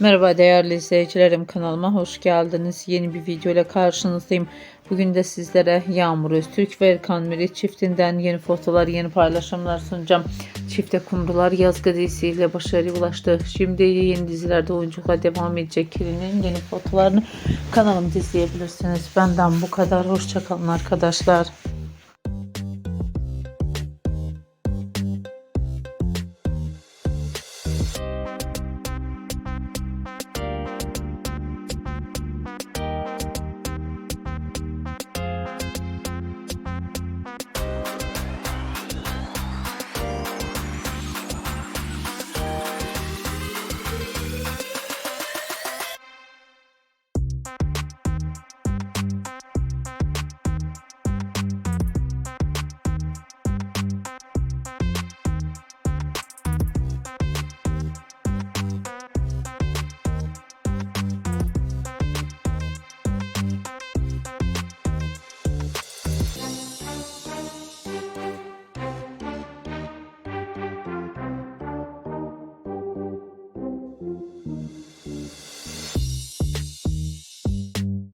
Merhaba değerli izleyicilerim kanalıma hoş geldiniz. Yeni bir video ile karşınızdayım. Bugün de sizlere Yağmur Öztürk ve Erkan Meriç çiftinden yeni fotolar, yeni paylaşımlar sunacağım. Çifte Kumrular yazgı dizisiyle başarıya ulaştı. Şimdi yeni dizilerde oyunculukla devam edecek Kirinin yeni fotolarını kanalımda izleyebilirsiniz. Benden bu kadar. Hoşçakalın arkadaşlar.